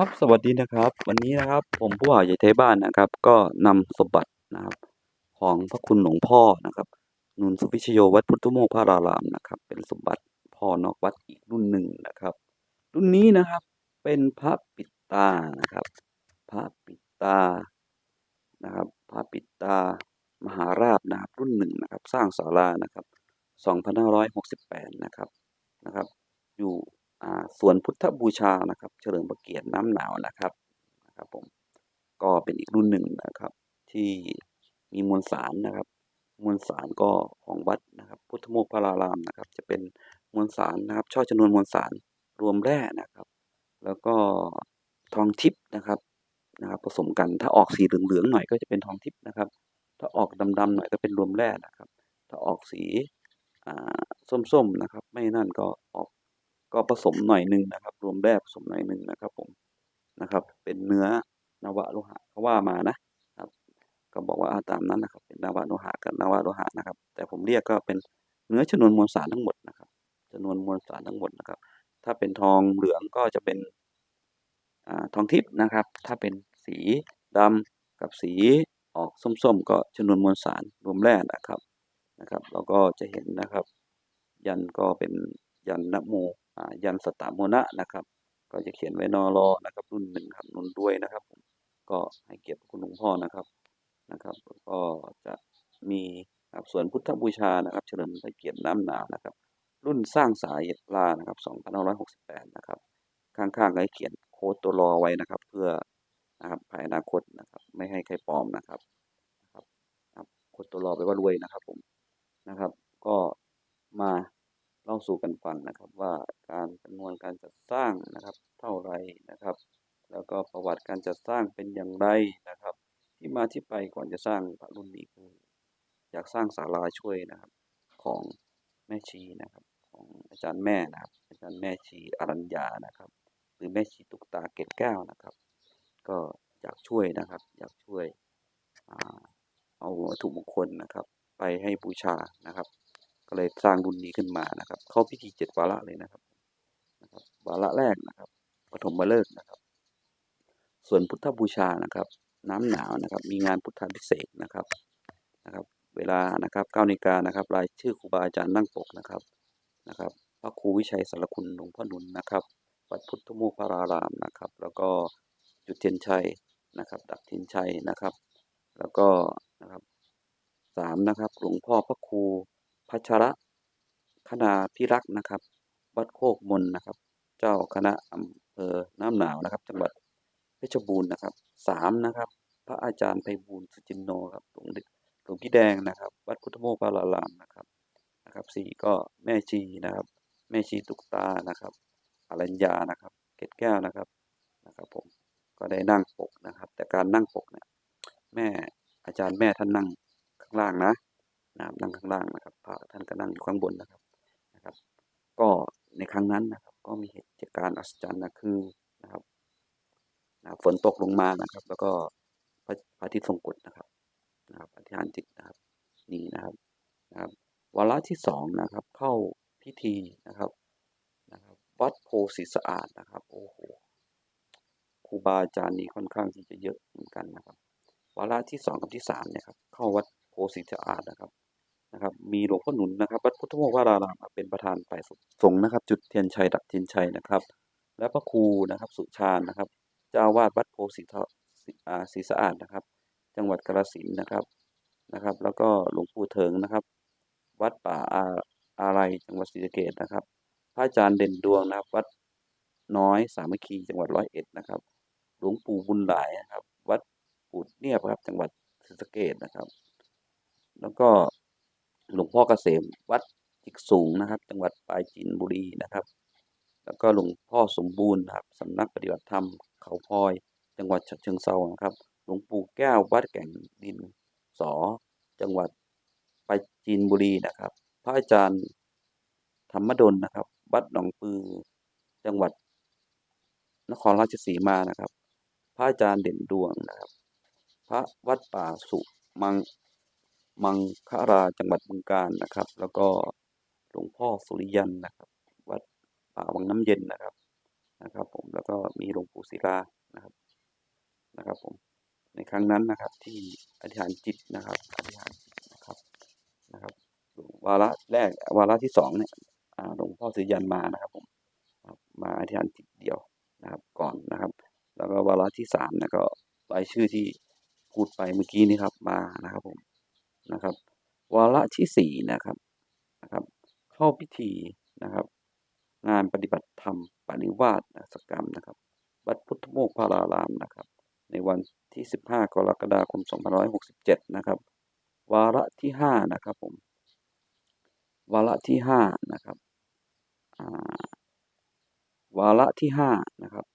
ครับสวัสดีนะครับ วันนี้นะครับ ผมผู้ว่าใหญ่ไทยบ้านนะครับ ก็นำสมบัตินะครับ ของพระคุณหลวงพ่อนะครับนุนสุวิชโยวัดพุทธโมกขารารามนะครับ เป็นสมบัติพ่อนอกวัดอีกรุ่นหนึ่งนะครับ รุ่นนี้นะครับ เป็นพระปิดตานะครับ พระปิดตานะครับ พระปิดตามหาราชนะครับรุ่นหนึ่งนะครับ สร้างศาลานะครับ 2568 นะครับนะครับ อยู่ สวนพุทธบูชานะครับ เฉลิมพระเกียรติน้ำหนาวนะครับนะครับ ผมก็เป็นอีกรุ่นหนึ่งนะครับ ที่มีมวลสารนะครับ มวลสารก็ของวัดนะครับ พุทธโมกขารารามนะครับ จะเป็นมวลสารนะครับ ช่อจำนวนมวลสารรวมแร่นะครับ แล้วก็ทองทิพย์นะครับนะครับผสมกันถ้าออกสีเหลืองๆหน่อยก็จะเป็นทองทิพย์นะครับ ถ้าออกดำๆหน่อยก็เป็นรวมแร่นะครับ ถ้าออกสีอ่าส้มๆนะครับ ไม่นั่นก็ออก ก็ผสมหน่อยหนึ่งนะครับ รวมแร่ผสมหน่อยหนึ่งนะครับผมนะครับ เป็นเนื้อนวะโลหะเขาว่ามานะครับ ก็บอกว่าตามนั้นนะครับ เป็นนวะโลหะกับนวะโลหะนะครับ แต่ผมเรียกก็เป็นเนื้อชนวนมวลสารทั้งหมดนะครับจำนวนมวลสารทั้งหมดนะครับ ถ้าเป็นทองเหลืองก็จะเป็นอทองทิพย์นะครับ ถ้าเป็นสีดำกับสีออกส้มๆ ก็ชนวนมวลสารรวมแร่นะครับนะครับ เราก็จะเห็นนะครับ ยันก็เป็นยันนโม ยันสตตโมนะนะครับ ก็จะเขียนไว้นอรอนะครับ รุ่นหนึ่งครับนุนด้วยนะครับ ก็ให้เกียรติคุณหลวงพ่อนะครับนะครับ ก็จะมีครับส่วนพุทธบูชานะครับ เฉลิมพระเกียรติน้ำหนาวนะครับ รุ่นสร้างสายลานะครับ2568 นะครับ ข้างๆก็ให้เขียนโค้ดตัวรอไว้นะครับ เพื่อนะครับภายอนาคตนะครับ ไม่ให้ใครปลอมนะครับนะครับโค้ดตัวรอไปว่ารวยนะครับผมนะครับ ก็มา เล่าสู่กันฟังนะครับว่าการจำนวนการจัดสร้างนะครับ เท่าไรนะครับ แล้วก็ประวัติการจัดสร้างเป็นอย่างไรนะครับ ที่มาที่ไปก่อนจะสร้างพระรุ่นนี้คืออยากสร้างศาลาช่วยนะครับ ของแม่ชีนะครับ ของอาจารย์แม่นะครับ อาจารย์แม่ชีอรัญญานะครับ หรือแม่ชีตุกตาเกตแก้วนะครับ ก็อยากช่วยนะครับ อยากช่วยอเอาวัตถุมงคลนะครับ ไปให้บูชานะครับ สร้างรุ่นนี้ขึ้นมานะครับ เข้าพิธีเจ็ดวาระเลยนะครับนะครับ วาระแรกนะครับปฐมฤกษ์นะครับ ส่วนพุทธบูชานะครับ น้ำหนาวนะครับ มีงานพุทธาพิเศษนะครับนะครับ เวลานะครับเก้านาฬิกานะครับ รายชื่อครูบาอาจารย์นั่งปกนะครับนะครับ พระครูวิชัยสารคุณหลวงพ่อหนุนนะครับวัดพุทธโมกขารารามนะครับ แล้วก็จุดเทียนชัยนะครับ ดับเทียนชัยนะครับ แล้วก็นะครับสามนะครับ หลวงพ่อพระครูพัชระ คณาพิรักษ์นะครับ วัดโคกมนนะครับ เจ้าคณะอำเภอน้ำหนาวนะครับ จังหวัดเพชรบูรณ์นะครับสามนะครับ พระอาจารย์ไพบูลสุจินโนครับหลวงหลวงพี่แดงนะครับ วัดพุทธโมกขารารามนะครับนะครับสี่ก็แม่ชีนะครับ แม่ชีตุกตานะครับอรัญญานะครับ เกตแก้วนะครับนะครับผมก็ได้นั่งปกนะครับ แต่การนั่งปกเนี่ยแม่อาจารย์แม่ท่านนั่งข้างล่างนะนะครับนั่งข้างล่างนะครับพระท่านก็นั่งอยู่ข้างบนนะครับ นะครับ ก็ในครั้งนั้นนะครับ ก็มีเหตุการณ์อัศจรรย์นะคือนะครับนะฝนตกลงมานะครับ แล้วก็พระอาทิตย์ทรงกฎนะครับนะครับอธิษฐานจิตนะครับนี่นะครับนะครับวาระที่สองนะครับ เข้าพิธีนะครับนะครับ วัดโพธิสะอาดนะครับ โอ้โหครูบาอาจารย์นี่ค่อนข้างที่จะเยอะเหมือนกันนะครับวาระที่สองกับที่สามเนี่ยครับเข้าวัดโพธิสะอาดนะครับ นะครับ มีหลวงพ่อหนุนนะครับ วัดพุทธมกขารารามเป็นประธานฝ่ายสงฆ์นะครับ จุดเทียนชัยดับเทียนชัยนะครับ และพระครูนะครับ สุชาญนะครับเจ้าวาดวัดโพธิอ่าศรีสะอาดนะครับ จังหวัดกาฬสินธุ์นะครับนะครับ แล้วก็หลวงปู่เถิงนะครับ วัดป่าอาอาไรจังหวัดศรีสะเกษนะครับ พระอาจารย์เด่นดวงนะครับ วัดน้อยสามัคคีจังหวัดร้อยเอ็ดนะครับ หลวงปู่บุญหลายนะครับ วัดปูดเนียบครับ จังหวัดศรีสะเกษนะครับ แล้วก็ หลวงพ่อเกษมวัดจิกสูงนะครับ จังหวัดปราจีนบุรีนะครับ แล้วก็หลวงพ่อสมบูรณ์นะครับสำนักปฏิบัติธรรมเขาพลอย จังหวัดฉะเชิงเทรานะครับ หลวงปู่แก้ววัดแก่งดินสอ จังหวัดปราจีนบุรีนะครับ พระอาจารย์ธรรมดลนะครับ วัดหนองปือ จังหวัด นครราชสีมานะครับ พระอาจารย์เด่นดวงนะครับ พระวัดป่าสุมัง มังคาราจังหวัดบึงกาฬนะครับ แล้วก็หลวงพ่อสุริยันนะครับ วัดป่าวังน้ำเย็นนะครับนะครับ ผมแล้วก็มีหลวงปู่ศิลานะครับนะครับ ผมในครั้งนั้นนะครับที่อธิษฐานจิตนะครับอธิษฐานนะครับนะครับวาระแรกวาระที่สองเนี่ยอาหลวงพ่อสุริยันมานะครับ ผมมาอธิษฐานจิตเดียวนะครับ ก่อนนะครับ แล้วก็วาระที่สามนะก็รายชื่อที่พูดไปเมื่อกี้นี้ครับมานะ นะครับ วาระที่สี่นะครับนะครับ เข้าพิธีนะครับ งานปฏิบัติธรรมปริวาสสกรรมนะครับวัดพุทธโมกขารารามนะครับ ในวันที่ 15 กรกฎาคม 2567 นะครับ วาระที่ 5 นะครับผม วาระที่ 5 นะครับวาระที่5นะครับ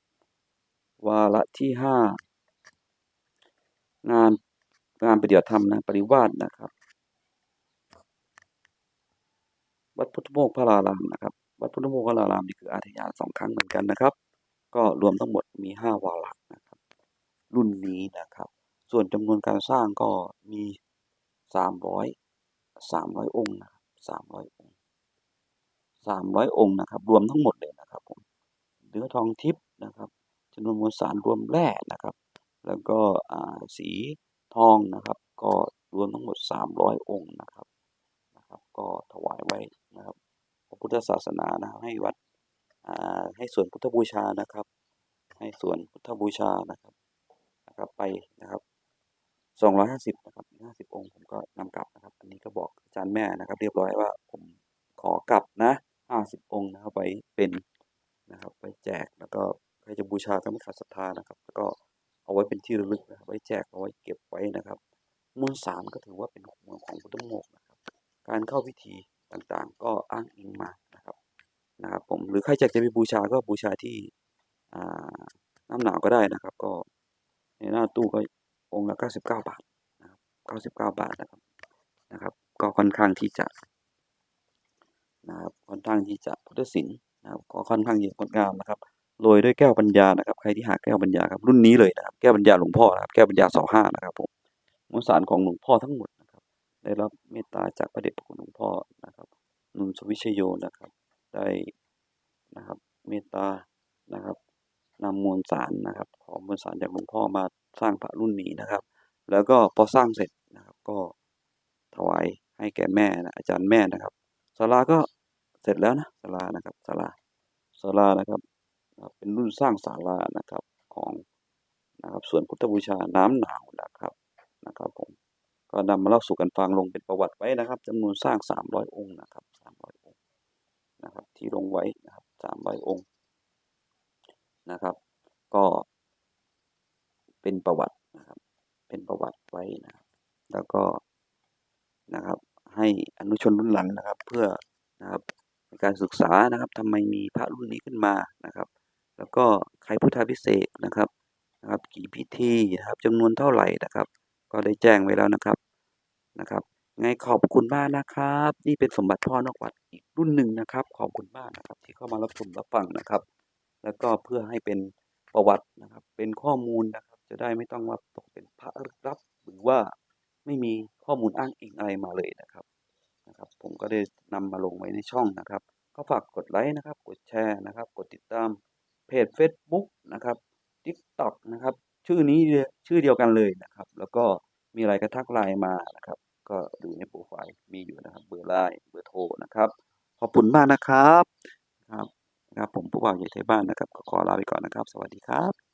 วาระที่5งาน งานปฏิบัติธรรมนะ ปริวาสนะครับ วัดพุทธโมกขารารามนะครับ วัดพุทธโมกขารารามนี่คืออาทยาสองครั้งเหมือนกันนะครับ ก็รวมทั้งหมดมี5วาระนะครับ รุ่นนี้นะครับ ส่วนจำนวนการสร้างก็มี300 300อยองค์นะครับ300องค์300อยองค์นะครับ รวมทั้งหมดเลยนะครับผมเนื้อทองทิพย์นะครับจำนวนมวลสารรวมแร่นะครับ แล้วก็อ่าสี ทองนะครับ ก็รวมทั้งหมด 300 องค์นะครับนะครับ ก็ถวายไว้นะครับพระพุทธศาสนานะครับให้วัดอ่าให้ส่วนพุทธบูชานะครับ ให้ส่วนพุทธบูชานะครับนะครับไปนะครับ250นะครับ50 องค์ผมก็นำกลับนะครับ อันนี้ก็บอกอาจารย์แม่นะครับ เรียบร้อยว่าผมขอกลับนะ 50 องค์นะครับไว้เป็นนะครับไว้แจกแล้วก็ใครจะบูชาก็ไม่ขาดศรัทธานะครับ แล้วก็เอาไว้เป็นที่ระลึกนะครับไว้แจกเอาไว้เก็บ นะครับมวลสารก็ถือว่าเป็นของของพุทธโมกนะครับ การเข้าพิธีต่างๆ ก็อ้างอิงมานะครับนะครับผมหรือใครอยากจะไปบูชาก็บูชาที่น้ำหนาวก็ได้นะครับ ก็ในหน้าตู้ก็องค์ละ99 บาทนะครับ99 บาทนะครับนะครับ ก็ค่อนข้างที่จะนะครับค่อนข้างที่จะพุทธศิลป์นะครับก็ค่อนข้างที่จะงดงามนะครับโรยด้วยแก้วปัญญานะครับ ใครที่หาแก้วปัญญาครับรุ่นนี้เลยนะครับแก้วปัญญาหลวงพ่อนะครับแก้วปัญญาสองห้านะครับผม มวลสารของหลวงพ่อทั้งหมดนะครับ ได้รับเมตตาจากพระเดชพระคุณหลวงพ่อนะครับนุนสวิชโยนะครับ ได้นะครับเมตตานะครับนำมวลสารนะครับ ของมวลสารจากหลวงพ่อมาสร้างพระรุ่นนี้นะครับ แล้วก็พอสร้างเสร็จนะครับ ก็ถวายให้แก่แม่นะอาจารย์แม่นะครับศาลาก็เสร็จแล้วนะศาลานะครับศาลาศาลานะครับนะครับเป็นรุ่นสร้างศาลานะครับของนะครับส่วนพุทธบูชาน้ำหนาวนะครับ นะครับผมก็นำมาเล่าสู่กันฟังลงเป็นประวัติไว้นะครับจำนวนสร้าง300องค์นะครับ300องค์นะครับ ที่ลงไว้นะครับ300องค์นะครับ ก็เป็นประวัตินะครับ เป็นประวัติไว้นะครับแล้วก็นะครับ ให้อนุชนรุ่นหลังนะครับ เพื่อนะครับในการศึกษานะครับทำไมมีพระรุ่นนี้ขึ้นมานะครับ แล้วก็ใครพุทธาพิเศษนะครับนะครับ กี่พิธีนะครับจำนวนเท่าไหร่นะครับ ก็ได้แจ้งไว้แล้วนะครับนะครับ ไงขอบคุณมากนะครับ นี่เป็นสมบัติพ่อนอกวัดอีกรุ่นหนึ่งนะครับ ขอบคุณมากนะครับ ที่เข้ามารับชมรับฟังนะครับ แล้วก็เพื่อให้เป็นประวัตินะครับ เป็นข้อมูลนะครับ จะได้ไม่ต้องมาตกเป็นพระลึกลับหรือว่าไม่มีข้อมูลอ้างอิงอะไรมาเลยนะครับนะครับ ผมก็ได้นำมาลงไว้ในช่องนะครับ ก็ฝากกดไลค์นะครับ กดแชร์นะครับ กดติดตามเพจ Facebook นะครับ TikTok นะครับ ชื่อนี้ชื่อเดียวกันเลยนะครับ แล้วก็มีอะไรก็ทักไลน์มานะครับ ก็ดูในโปรไฟล์มีอยู่นะครับ เบอร์ไลน์เบอร์โทรนะครับ ขอบคุณมากนะครับครับนะครับผมผู้บ่าวใหญ่ไทยบ้านนะครับ ก็ขอลาไปก่อนนะครับ สวัสดีครับ